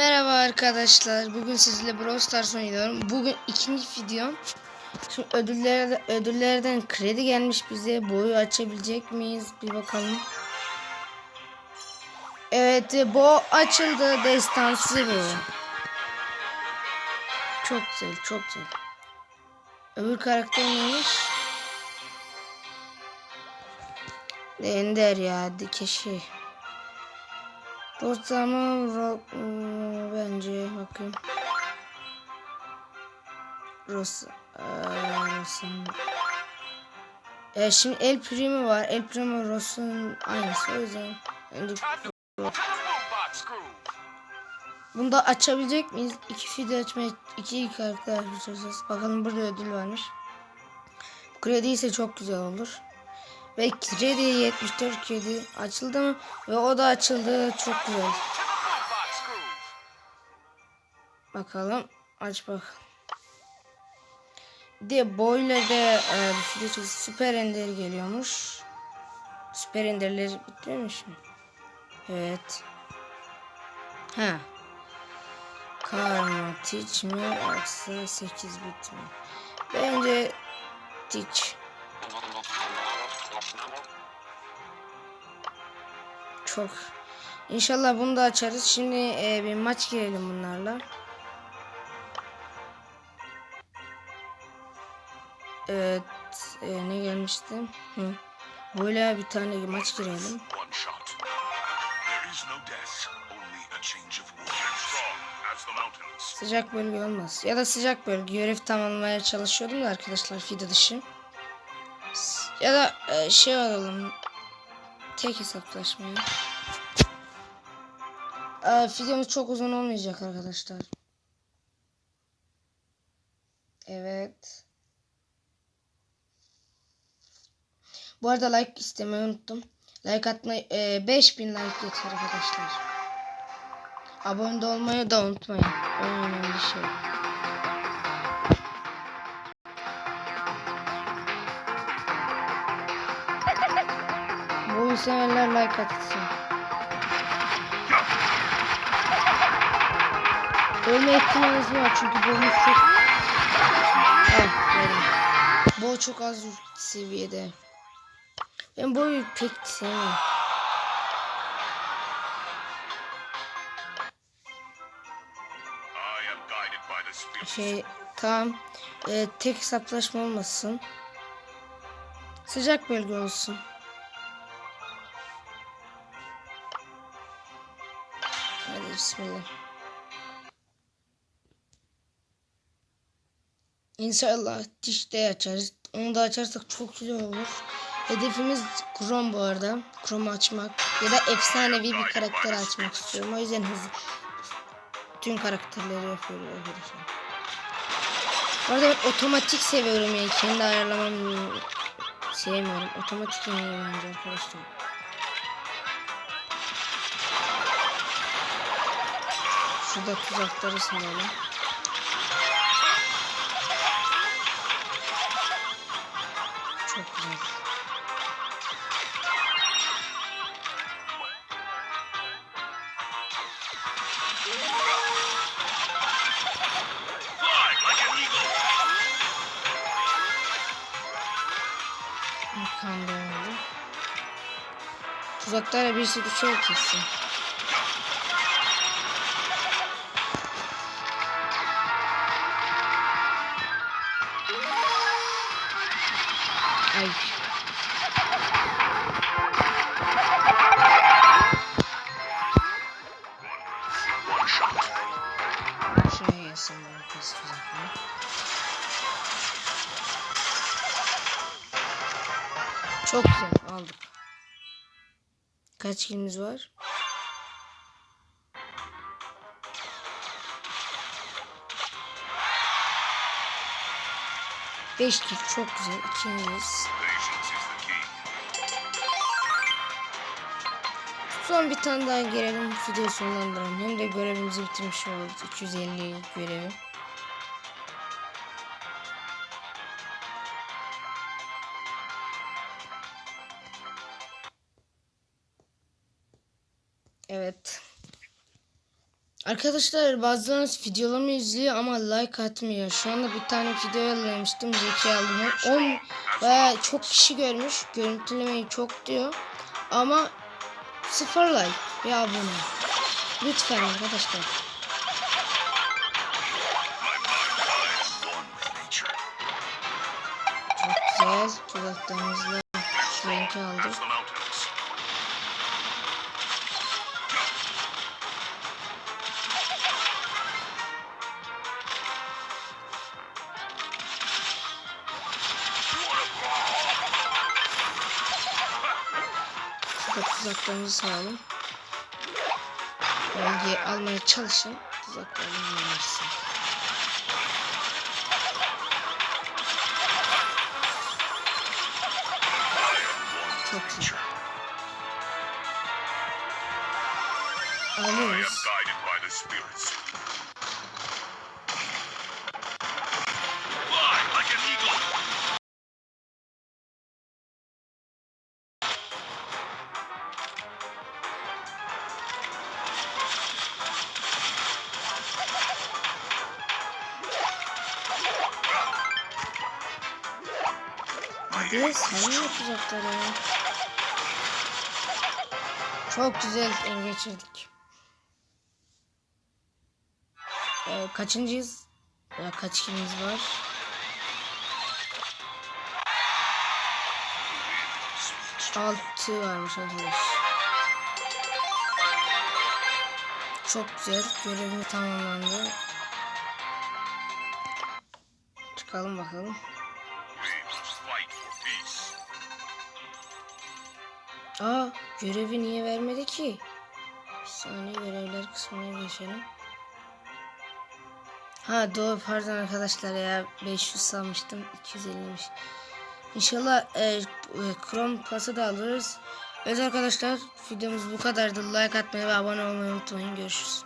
Merhaba arkadaşlar. Bugün sizle Brawl Stars oynuyorum. Bugün ikinci videom. Şimdi ödüllerde, ödüllerden kredi gelmiş bize. Boyu açabilecek miyiz? Bir bakalım. Evet bu açıldı. Destansı bu. Çok güzel çok güzel. Öbür karakter neymiş? Ender ya dikeşi. Rosa mı? Ro hmm, bence bakayım. Rosa. Ee, Rosa. E, şimdi El Primo var. El Primo Rosa'nın aynısı. O yüzden bunu da açabilecek miyiz? İki video açmaya iki karakter açacağız. Bakalım burada ödül varmış. Kredi ise çok güzel olur. Ve kredi 74 kredi açıldı mı? Ve o da açıldı. Çok güzel. Bakalım. Aç bak. De boyla da e, bir video süper ender geliyormuş. Süper enderler bitmemiş mi? Evet. Ha. Karma Teach mi? Aksa 8 bit mi? Bence Teach. Çok. İnşallah bunu da açarız. Şimdi e, bir maç girelim bunlarla. Evet. E, ne gelmişti? Hı. Böyle bir tane maç girelim. Sıcak bölge olmaz. Ya da sıcak bölge görev tamamlamaya çalışıyordum da arkadaşlar video dışı. Ya da e, şey alalım. Tek hesaplaşmayı. E, videomuz çok uzun olmayacak arkadaşlar. Evet. Bu arada like istemeyi unuttum. Like atmayı e, 5000 like yeter arkadaşlar. Abone olmayı da unutmayın. O önemli şey. Bu severler like atsın. Ölme ihtimaliniz var çünkü boyunuz çok... Ah. Boy çok az seviyede. Ben boyu pek sevmiyorum. Şey tamam. Ee, tek hesaplaşma olmasın. Sıcak bölge olsun. Hadi bismillah. İnşallah dişte açarız. Onu da açarsak çok güzel olur. Hedefimiz Chrome bu arada. Chrome açmak. Ya da efsanevi bir karakter açmak istiyorum. O yüzden hızlı. Tüm karakterleri yapıyorum arkadaşlar. Bu arada ben otomatik seviyorum yani. Kendi ayarlamam sevmiyorum. Otomatik iyi bence arkadaşlar. Şurada tuzakları saralım. Çok güzel. Fly like an eagle. Mükemmel oldu. Tuzaklara birisi düşer kesin. Ay. One shot. Şuraya gelsin bu pis tuzaklar. Çok güzel aldık. Kaç kilimiz var? Beş kil çok güzel. İkimiz. Son bir tane daha girelim. Videoyu sonlandıralım. Hem de görevimizi bitirmiş oluruz. 250 görevi. Arkadaşlar bazılarınız videolarımı izliyor ama like atmıyor. Şu anda bir tane video yollamıştım. Zeki aldım. 10 veya çok kişi görmüş. Görüntülemeyi çok diyor. Ama sıfır like ve abone. Lütfen arkadaşlar. Çok güzel. Tuzaklarımızla şu renki aldık. Şurada tuzaklarımızı sayalım. Bölgeyi almaya çalışın. Tuzaklarını versin. Çok güzel. I am Alıyoruz. Hadi sayın tuzakları. Çok güzel el geçirdik. Ee, kaçıncıyız? Ya kaç kilimiz var? Altı varmış arkadaş. Çok güzel. Görevimiz tamamlandı. Çıkalım bakalım. Aa görevi niye vermedi ki? Bir saniye görevler kısmına geçelim. Ha doğru pardon arkadaşlar ya 500 sanmıştım 250'miş. İnşallah e, e, Chrome Plus'ı da alırız. Evet arkadaşlar videomuz bu kadardı. Like atmayı ve abone olmayı unutmayın. Görüşürüz.